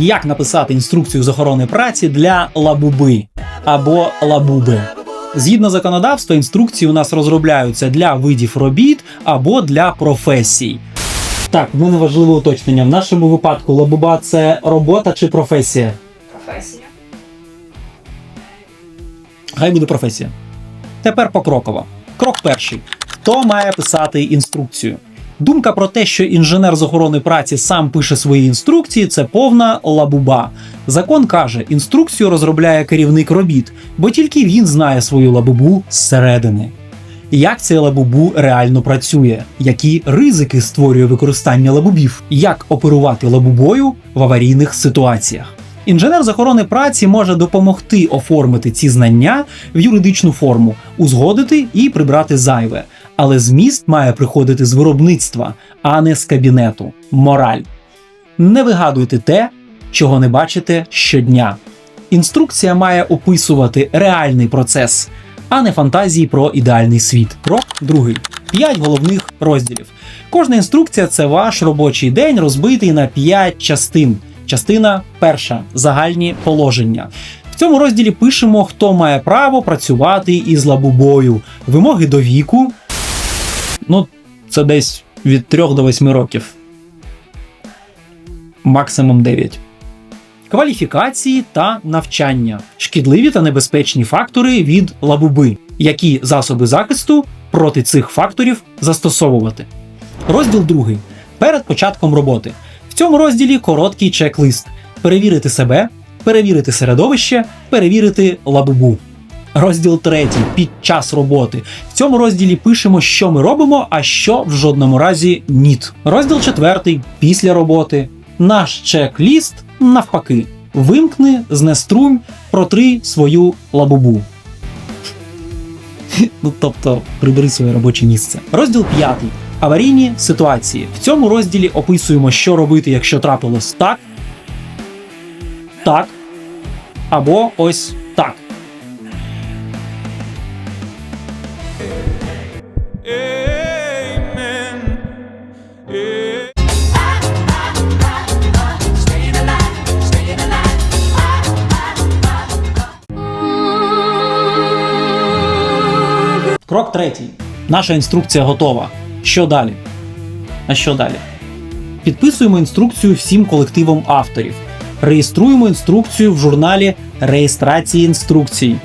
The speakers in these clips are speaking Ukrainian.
Як написати інструкцію з охорони праці для лабуби або лабуби? Згідно законодавства, інструкції у нас розробляються для видів робіт або для професій. Так, в мене важливе уточнення. В нашому випадку лабуба це робота чи професія? Професія. Хай буде професія. Тепер покроково. Крок перший. Хто має писати інструкцію? Думка про те, що інженер з охорони праці сам пише свої інструкції, це повна лабуба. Закон каже, інструкцію розробляє керівник робіт, бо тільки він знає свою лабубу зсередини. Як цей лабубу реально працює, які ризики створює використання лабубів, як оперувати лабубою в аварійних ситуаціях. Інженер з охорони праці може допомогти оформити ці знання в юридичну форму, узгодити і прибрати зайве. Але зміст має приходити з виробництва, а не з кабінету. Мораль. Не вигадуйте те, чого не бачите щодня. Інструкція має описувати реальний процес, а не фантазії про ідеальний світ. Крок другий. П'ять головних розділів. Кожна інструкція це ваш робочий день, розбитий на п'ять частин. Частина перша загальні положення. В цьому розділі пишемо, хто має право працювати із лабубою, вимоги до віку. Ну, це десь від 3 до 8 років. Максимум 9. Кваліфікації та навчання. Шкідливі та небезпечні фактори від лабуби. Які засоби захисту проти цих факторів застосовувати. Розділ 2. Перед початком роботи. В цьому розділі короткий чек-лист: перевірити себе, перевірити середовище, перевірити лабубу. Розділ 3. Під час роботи. В цьому розділі пишемо, що ми робимо, а що в жодному разі ніт. Розділ 4. Після роботи. Наш чек-ліст навпаки. Вимкни, знеструнь, протри свою лабубу. Ну, тобто, прибери своє робоче місце. Розділ 5. Аварійні ситуації. В цьому розділі описуємо, що робити, якщо трапилось так, так або ось так. Крок третій. Наша інструкція готова. Що далі? А що далі? Підписуємо інструкцію всім колективам авторів. Реєструємо інструкцію в журналі реєстрації інструкцій.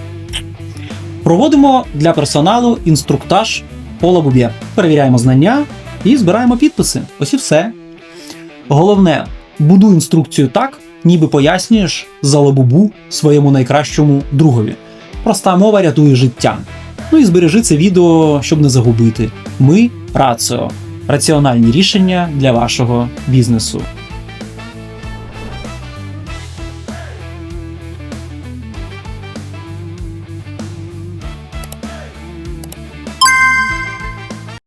Проводимо для персоналу інструктаж по лабубі. Перевіряємо знання і збираємо підписи. Ось і все. Головне, будуй інструкцію так, ніби пояснюєш за лабубу своєму найкращому другові. Проста мова рятує життя. Ну і збережи це відео, щоб не загубити. Ми Раціо. Раціональні рішення для вашого бізнесу.